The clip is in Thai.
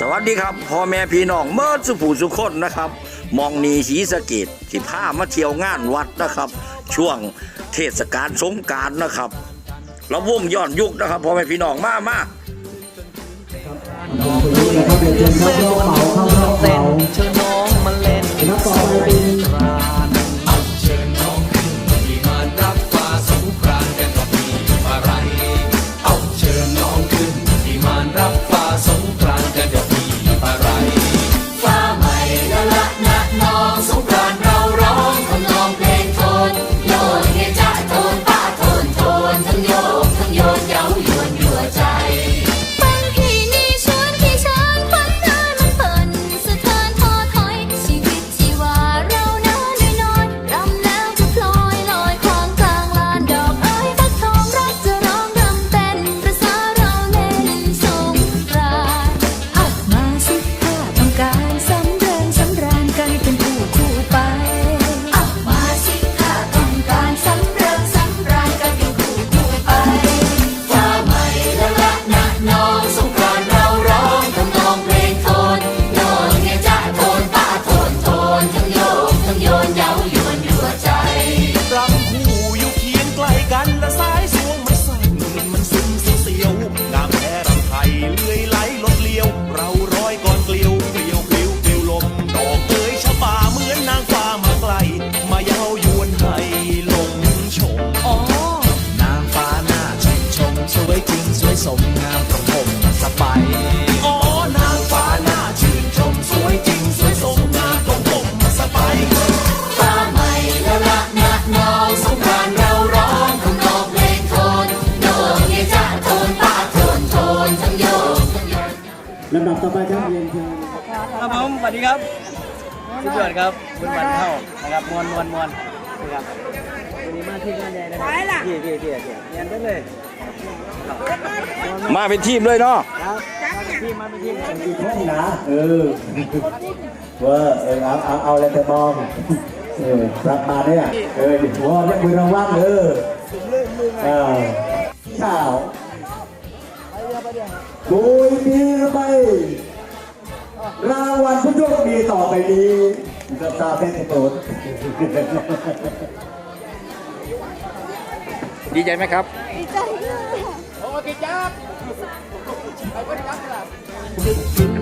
สวัสดีครับพ่อแม่พี่น้องเมื่อสุผูสุคนนะครับ มองนีศีสะเกดที่ผ้ามาเที่ยวงานวัดนะครับ ช่วงเทศกาลสงการนะครับเราวงย้อนยุคนะครับพ่อแม่พี่น้องมามาครับเดี๋ยวเชิญครับรอบเหมาครับ กทั้งโยนเย้ายวนยั่วใจรำคู่อยู่เคียงใกล้กันและสายสวงมันสั่นมันซึมเสียวงามแท้รำไทยเลื่อยไหลลดเลี้ยว เราร้อยก่อนเกลียวเกลียวเกลียวเกลียวลมดอกเอ้ยชะป่าเหมือนนางฟ้ามาไกล มาเย้ายวนให้ลงชมอ๋อนางฟ้าหน้าชมชมสวยจริงสวยสมงำดับต่อไปครับเรียนเชิญครับผมสวัสดีครับสุดยอดครับบุญวันเข้านะครับมวนมวนมวนนะครับวันนี้มาที่งานใหญ่นะครับพี่พี่พี่พี่เรียนได้เลยมาเป็นทีมเลยเนาะครับมาเป็นทีมมาเป็นทีมอีกคนนะเออเว่าเออเอาเอาเอาอะไรไปมองเออรับมาเนี่ยเออหัวเนี่ยมือระวังเออเออข่าว โดยมีไปรางวัลผู้โชคดีต่อไปนี้กับตาเป็นโตนดีใจไหมครับเรื่องสงกรานต์กันพอควันชื่นชื่น